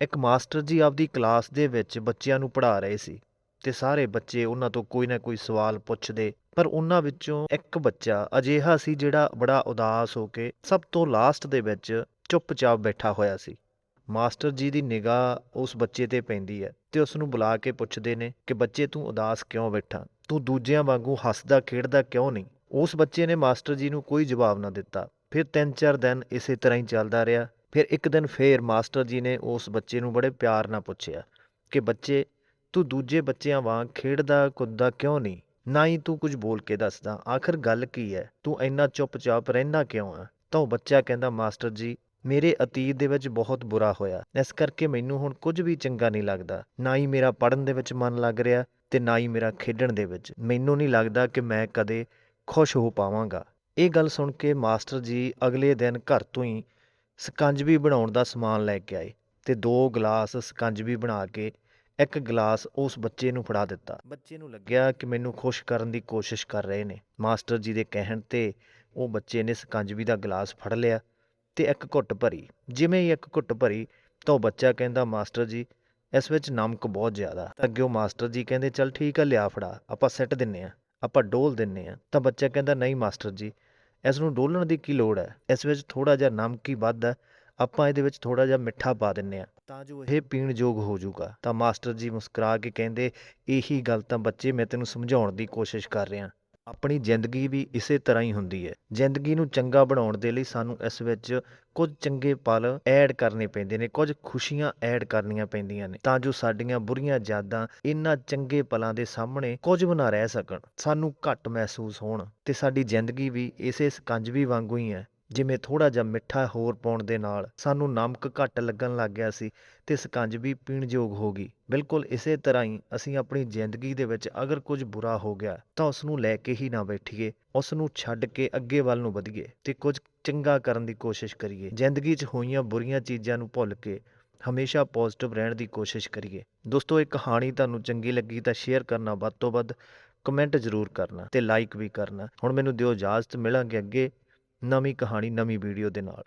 ਇੱਕ ਮਾਸਟਰ ਜੀ ਆਪਦੀ ਕਲਾਸ ਦੇ ਵਿੱਚ ਬੱਚਿਆਂ ਨੂੰ ਪੜ੍ਹਾ ਰਹੇ ਸੀ ਤੇ ਸਾਰੇ ਬੱਚੇ ਉਹਨਾਂ ਤੋਂ ਕੋਈ ਨਾ ਕੋਈ ਸਵਾਲ ਪੁੱਛਦੇ, ਪਰ ਉਹਨਾਂ ਵਿੱਚੋਂ ਇੱਕ ਬੱਚਾ ਅਜਿਹਾ ਸੀ ਜਿਹੜਾ ਬੜਾ ਉਦਾਸ ਹੋ ਕੇ ਸਭ ਤੋਂ ਲਾਸਟ ਦੇ ਵਿੱਚ ਚੁੱਪਚਾਪ ਬੈਠਾ ਹੋਇਆ ਸੀ। ਮਾਸਟਰ ਜੀ ਦੀ ਨਿਗਾਹ ਉਸ ਬੱਚੇ ਤੇ ਪੈਂਦੀ ਹੈ ਤੇ ਉਸ ਨੂੰ ਬੁਲਾ ਕੇ ਪੁੱਛਦੇ ਨੇ ਕਿ, ਬੱਚੇ, ਤੂੰ ਉਦਾਸ ਕਿਉਂ ਬੈਠਾ? ਤੂੰ ਦੂਜਿਆਂ ਵਾਂਗੂ ਹੱਸਦਾ, ਖੇਡਦਾ ਕਿਉਂ ਨਹੀਂ? ਉਸ ਬੱਚੇ ਨੇ ਮਾਸਟਰ ਜੀ ਨੂੰ ਕੋਈ ਜਵਾਬ ਨਾ ਦਿੱਤਾ। ਫਿਰ ਤਿੰਨ ਚਾਰ ਦਿਨ ਇਸੇ ਤਰ੍ਹਾਂ ਹੀ ਚੱਲਦਾ ਰਿਹਾ ਫਿਰ ਇੱਕ ਦਿਨ ਫੇਰ ਮਾਸਟਰ ਜੀ ਨੇ ਉਸ ਬੱਚੇ ਨੂੰ ਬੜੇ ਪਿਆਰ ਨਾਲ ਪੁੱਛਿਆ ਕਿ ਬੱਚੇ, ਤੂੰ ਦੂਜੇ ਬੱਚਿਆਂ ਵਾਂਗ ਖੇਡਦਾ ਕੁੱਦਦਾ ਕਿਉਂ ਨਹੀਂ? ਨਾ ਹੀ ਤੂੰ ਕੁਝ ਬੋਲ ਕੇ ਦੱਸਦਾ। ਆਖਰ ਗੱਲ ਕੀ ਹੈ? ਤੂੰ ਇੰਨਾ ਚੁੱਪਚਾਪ ਰਹਿਣਾ ਕਿਉਂ ਆ? ਤਾਂ ਉਹ ਬੱਚਾ ਕਹਿੰਦਾ, ਮਾਸਟਰ ਜੀ, ਮੇਰੇ ਅਤੀਤ ਦੇ ਵਿੱਚ ਬਹੁਤ ਬੁਰਾ ਹੋਇਆ। ਇਸ ਕਰਕੇ ਮੈਨੂੰ ਹੁਣ ਕੁਝ ਵੀ ਚੰਗਾ ਨਹੀਂ ਲੱਗਦਾ। ਨਾ ਹੀ ਮੇਰਾ ਪੜ੍ਹਨ ਦੇ ਵਿੱਚ ਮਨ ਲੱਗ ਰਿਹਾ ਤੇ ਨਾ ਹੀ ਮੇਰਾ ਖੇਡਣ ਦੇ ਵਿੱਚ। ਮੈਨੂੰ ਨਹੀਂ ਲੱਗਦਾ ਕਿ ਮੈਂ ਕਦੇ ਖੁਸ਼ ਹੋ ਪਾਵਾਂਗਾ। ਇਹ ਗੱਲ ਸੁਣ ਕੇ ਮਾਸਟਰ ਜੀ ਅਗਲੇ ਦਿਨ ਘਰ ਤੋਂ ਹੀ ਸਕੰਜਵੀ ਬਣਾਉਣ ਦਾ ਸਮਾਨ ਲੈ ਕੇ ਆਏ ਤੇ ਦੋ ਗਲਾਸ ਸਕੰਜਵੀ ਬਣਾ ਕੇ ਇੱਕ ਗਲਾਸ ਉਸ ਬੱਚੇ ਨੂੰ ਫੜਾ ਦਿੱਤਾ। ਬੱਚੇ ਨੂੰ ਲੱਗਿਆ ਕਿ ਮੈਨੂੰ ਖੁਸ਼ ਕਰਨ ਦੀ ਕੋਸ਼ਿਸ਼ ਕਰ ਰਹੇ ਨੇ। ਮਾਸਟਰ ਜੀ ਦੇ ਕਹਿਣ ਤੇ ਉਹ ਬੱਚੇ ਨੇ ਸਕੰਜਵੀ ਦਾ ਗਲਾਸ ਫੜ ਲਿਆ ਤੇ ਇੱਕ ਘੁੱਟ ਭਰੀ। ਜਿਵੇਂ ਹੀ ਇੱਕ ਘੁੱਟ ਭਰੀ ਤਾਂ ਉਹ ਬੱਚਾ ਕਹਿੰਦਾ, ਮਾਸਟਰ ਜੀ, ਇਸ ਵਿੱਚ ਨਮਕ ਬਹੁਤ ਜ਼ਿਆਦਾ ਅੱਗੇ ਉਹ ਮਾਸਟਰ ਜੀ ਕਹਿੰਦੇ, ਚੱਲ ਠੀਕ ਆ, ਲਿਆ ਫੜਾ। ਆਪਾਂ ਸਿੱਟ ਦਿੰਨੇ ਆ, ਆਪਾਂ ਡੋਲ ਦਿੰਨੇ ਆ। ਤਾਂ ਬੱਚਾ ਕਹਿੰਦਾ, ਨਹੀਂ ਮਾਸਟਰ ਜੀ ਇਸ ਨੂੰ ਡੋਲਣ ਦੀ ਕੀ ਲੋੜ ਹੈ? ਇਸ ਵਿੱਚ ਥੋੜਾ ਜਿਹਾ ਨਮਕ ਹੀ ਵੱਧ ਹੈ। ਆਪਾਂ ਇਹਦੇ ਵਿੱਚ ਥੋੜਾ ਜਿਹਾ ਮਿੱਠਾ ਪਾ ਦਿੰਨੇ ਆ ਤਾਂ ਜੋ ਇਹ ਪੀਣ ਯੋਗ ਹੋ ਜਾਊਗਾ। ਤਾਂ ਮਾਸਟਰ ਜੀ ਮੁਸਕਰਾ ਕੇ ਕਹਿੰਦੇ ਇਹੀ ਗੱਲ ਤਾਂ ਬੱਚੇ ਮੈਂ ਤੈਨੂੰ ਸਮਝਾਉਣ ਦੀ ਕੋਸ਼ਿਸ਼ ਕਰ ਰਿਹਾ। ਆਪਣੀ ਜ਼ਿੰਦਗੀ ਵੀ ਇਸੇ ਤਰ੍ਹਾਂ ਹੀ ਹੁੰਦੀ ਹੈ। ਜ਼ਿੰਦਗੀ ਨੂੰ ਚੰਗਾ ਬਣਾਉਣ ਦੇ ਲਈ ਸਾਨੂੰ ਇਸ ਵਿੱਚ ਕੁਝ ਚੰਗੇ ਪਲ ਐਡ ਕਰਨੇ ਪੈਂਦੇ ਨੇ, ਕੁਝ ਖੁਸ਼ੀਆਂ ਐਡ ਕਰਨੀਆਂ ਪੈਂਦੀਆਂ ਨੇ ਤਾਂ ਜੋ ਸਾਡੀਆਂ ਬੁਰੀਆਂ ਯਾਦਾਂ ਇਹਨਾਂ ਚੰਗੇ ਪਲਾਂ ਦੇ ਸਾਹਮਣੇ ਕੁਝ ਵੀ ਨਾ ਰਹਿ ਸਕਣ, ਸਾਨੂੰ ਘੱਟ ਮਹਿਸੂਸ ਹੋਣ ਤੇ ਸਾਡੀ ਜ਼ਿੰਦਗੀ ਵੀ ਇਸੇ ਸਕੰਜਵੀ ਵਾਂਗੂ ਹੀ ਹੈ। ਜਿਵੇਂ ਥੋੜਾ ਜਿਹਾ ਮਿੱਠਾ ਹੋਰ ਪਾਉਣ ਦੇ ਨਾਲ ਸਾਨੂੰ ਨਮਕ ਘੱਟ ਲੱਗਣ ਲੱਗ ਗਿਆ ਸੀ ਤੇ ਸਕੰਜਵੀ ਪੀਣ ਯੋਗ ਹੋ ਗਈ। ਬਿਲਕੁਲ ਇਸੇ ਤਰ੍ਹਾਂ ਹੀ ਅਸੀਂ ਆਪਣੀ ਜ਼ਿੰਦਗੀ ਦੇ ਵਿੱਚ ਅਗਰ ਕੁਝ ਬੁਰਾ ਹੋ ਗਿਆ ਤਾਂ ਉਸ ਨੂੰ ਲੈ ਕੇ ਹੀ ਨਾ ਬੈਠੀਏ ਉਸ ਨੂੰ ਛੱਡ ਕੇ ਅੱਗੇ ਵੱਲ ਨੂੰ ਵਧੀਏ ਤੇ ਕੁਝ ਚੰਗਾ ਕਰਨ ਦੀ ਕੋਸ਼ਿਸ਼ ਕਰੀਏ। ਜ਼ਿੰਦਗੀ 'ਚ ਹੋਈਆਂ ਬੁਰੀਆਂ ਚੀਜ਼ਾਂ ਨੂੰ ਭੁੱਲ ਕੇ ਹਮੇਸ਼ਾ ਪੋਜ਼ਿਟਿਵ ਰਹਿਣ ਦੀ ਕੋਸ਼ਿਸ਼ ਕਰੀਏ। ਦੋਸਤੋ, ਇਹ ਕਹਾਣੀ ਤੁਹਾਨੂੰ ਚੰਗੀ ਲੱਗੀ ਤਾਂ ਸ਼ੇਅਰ ਕਰਨਾ ਵੱਧ ਤੋਂ ਵੱਧ ਕਮੈਂਟ ਜ਼ਰੂਰ ਕਰਨਾ ਤੇ ਲਾਈਕ ਵੀ ਕਰਨਾ। ਹੁਣ ਮੈਨੂੰ ਦਿਓ ਇਜਾਜ਼ਤ, ਮਿਲਾਂਗੇ ਅੱਗੇ ਨਵੀਂ ਕਹਾਣੀ ਨਵੀਂ ਵੀਡੀਓ ਦੇ ਨਾਲ।